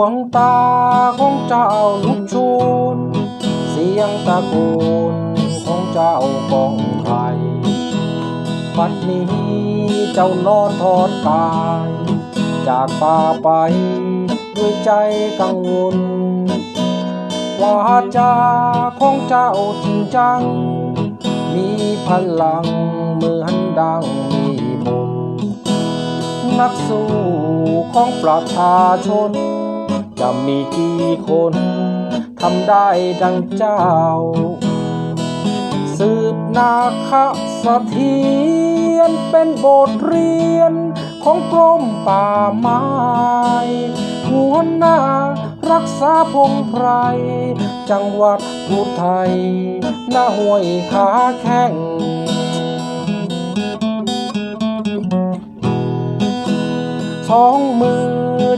วงตาของเจ้าลุกชูน เสียงตะโกนของเจ้ากองไทยบัดนี้เจ้านอนทอดกาย จากป่าไปด้วยใจกังวลวาจาของเจ้าจริงจัง มีพลังเหมือนดังมีมนนักสู้ของประชาชน จะมีกี่คนทำได้ดังเจ้า สืบนาคสะเทียนเป็นบทเรียนของกรมป่าไม้หัวหน้ารักษาพงไพร จังหวัดอุทัยหน้าห้วยขาแข้งสองมือ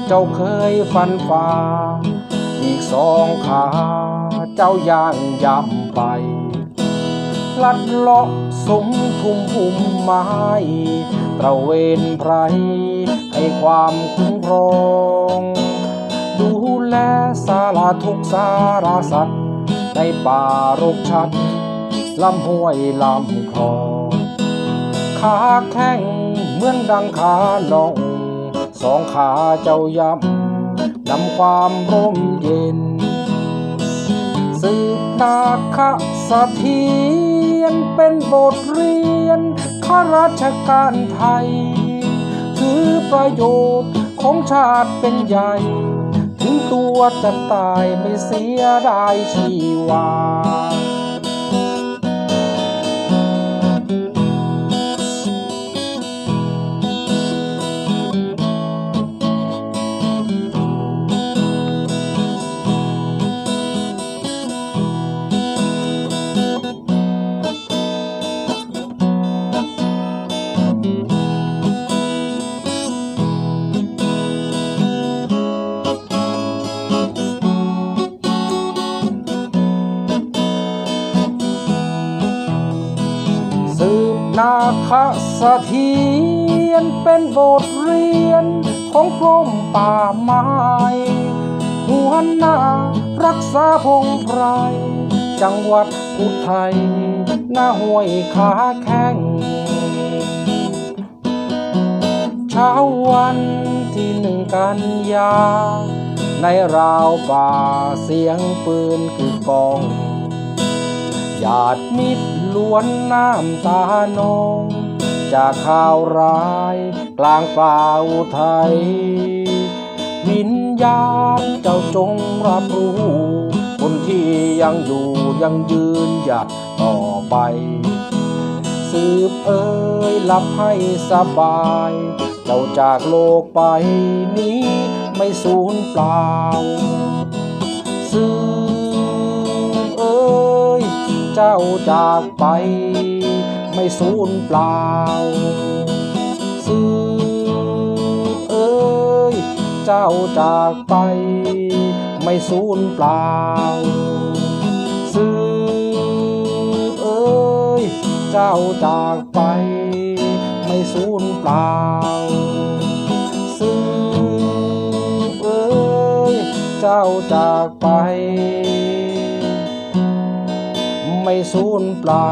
เจ้าเคยฟันฝ่าอีกสองขาเจ้าย่างย่ำไป ลัดเลาะสมทุ่มพุ่มไม้ตระเวนไพรให้ความคุ้มครอง ดูแลสารทุกสารสัตว์ ในป่ารกชัด ลำห้วยลำคลองขาแข้งเหมือนดังขาหนอง สองขาเจ้ายำนำความร่มเย็น สืบนาคสะเทียนเป็นบทเรียนข้าราชการไทย ถือประโยชน์ของชาติเป็นใหญ่ ถึงตัวจะตายไม่เสียดายชีวา นาคสะเทียนเป็นบทเรียนของกรมป่าไม้หัวหน้ารักษาพงไพรจังหวัดอุทัยหน้าห้วยขาแข้งเช้าวันที่หนึ่งกันยา ในราวป่าเสียงปืนคือกอง ญาติมิตรล้วนน้ำตานองจากข่าวร้ายกลางป่าอุทัยวิญญาณเจ้าจงรับรู้ คนที่ยังอยู่ยังยืนหยัดต่อไป สืบเอ่ยหลับให้สบาย เจ้าจากโลกไปนี้ไม่สูญเปล่าสืบ เจ้าจากไป ไม่สูญเปล่าสืบเอ่ยเจ้าจากไป ไม่สูญเปล่าสืบเอ่ยเจ้าจากไป ไม่สูญเปล่าสืบเอ่ยเจ้าจากไป ไม่สูญเปล่า